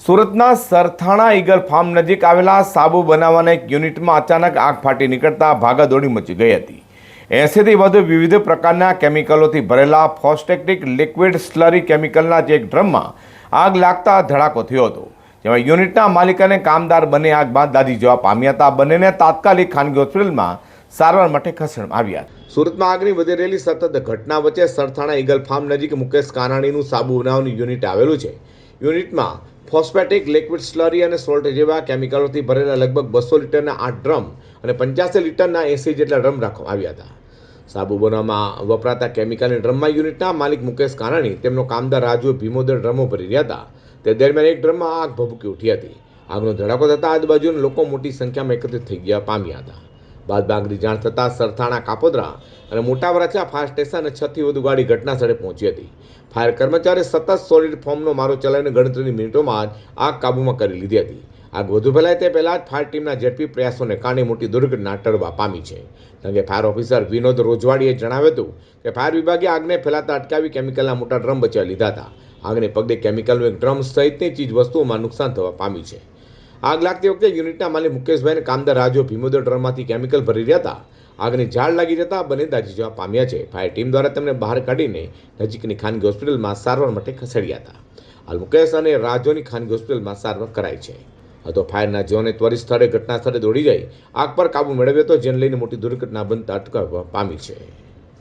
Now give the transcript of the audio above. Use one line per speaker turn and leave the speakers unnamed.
સુરતના Sarthana eagle farm નજીક આવેલા સાબુ બનાવવાના એક યુનિટમાં અચાનક આગ ફાટી નીકળતા ભાગાદોડી મચી ગઈ હતી. એંસીથી વધુ વિવિધ પ્રકારના કેમિકલોથી ભરેલા ફોસ્ટેક્ટિક લિક્વિડ સ્લરી કેમિકલના જે એક ડ્રમમાં આગ લાગતા ધડાકો થયો હતો. જેમાં યુનિટના માલિક અને કામદાર બંને આગ બાદ દાદી જવા પામ્યા હતા. બંનેને તાત્કાલિક ખાનગી હોસ્પિટલમાં સારવાર માટે ખસેડવામાં આવ્યા સુરતમાં આગની વધી રહેલી સતત ઘટના વચ્ચે સરથાણા ઈગલ ફાર્મ નજીક મુકેશ કાનાણીનું સાબુ બનાવવાનું યુનિટ આવેલું છે. યુનિટમાં ફોસ્ફેટિક, લિક્વિડ, સ્લરી અને સોલ્ટ જેવા કેમિકલોથી ભરેલા લગભગ બસો લીટરના આઠ ડ્રમ અને પંચ્યાસી લીટરના એંસી જેટલા ડ્રમ રાખવામાં આવ્યા હતા. સાબુ બનાવવામાં વપરાતા કેમિકલની ડ્રમમાં યુનિટના માલિક મુકેશ કાનાણી, તેમનો કામદાર રાજુ ભીમોદર ડ્રમો ભરી રહ્યા હતા. તે દરમિયાન એક ડ્રમમાં આગ ભભૂકી ઉઠી હતી. આગનો ધડાકો થતાં આજુબાજુના લોકો મોટી સંખ્યામાં એકત્રિત થઈ ગયા પામ્યા હતા. બાદ આગની જાણ થતાં સરથાણા, કાપોદરા અને મોટા વરાછા ફાયર સ્ટેશન અને છથી વધુ ગાડી ઘટના સ્થળે પહોંચી હતી. ફાયર કર્મચારીએ સતત સોલિડ ફોર્મનો મારો ચલાવીને ગણતરીની મિનિટોમાં જ આગ કાબૂમાં કરી લીધી હતી. આગ વધુ ફેલાય તે પહેલાં જ ફાયર ટીમના ઝડપી પ્રયાસોને કારણે મોટી દુર્ઘટના ટળવા પામી છે. કે ફાયર ઓફિસર વિનોદ રોજવાડીએ જણાવ્યું હતું કે ફાયર વિભાગે આગને ફેલાતા અટકાવી કેમિકલના મોટા ડ્રમ બચાવી લીધા હતા. આગને પગલે કેમિકલનું એક ડ્રમ સહિતની ચીજ વસ્તુઓમાં નુકસાન થવા પામી છે. આગ લાગતી વખતે યુનિટના માલિક મુકેશભાઈને કામદાર રાજુ ભીમોદર ડ્રમમાંથી કેમિકલ ભરી રહ્યા હતા. આગની ઝાડ લાગી જતા બંને દાજી જવા પામ્યા છે. ફાયર ટીમ દ્વારા તેમને બહાર કાઢીને નજીકની ખાનગી હોસ્પિટલમાં સારવાર માટે ખસેડ્યા હતા. હાલ મુકેશ અને રાજોની ખાનગી હોસ્પિટલમાં સારવાર કરાઈ છે. હતો ફાયરના જીવને ત્વરિત સ્થળે ઘટના સ્થળે દોડી જઈ આગ પર કાબુ મેળવ્યો હતો, જેને લઈને મોટી દુર્ઘટના બનતા અટકાવવા પામી છે.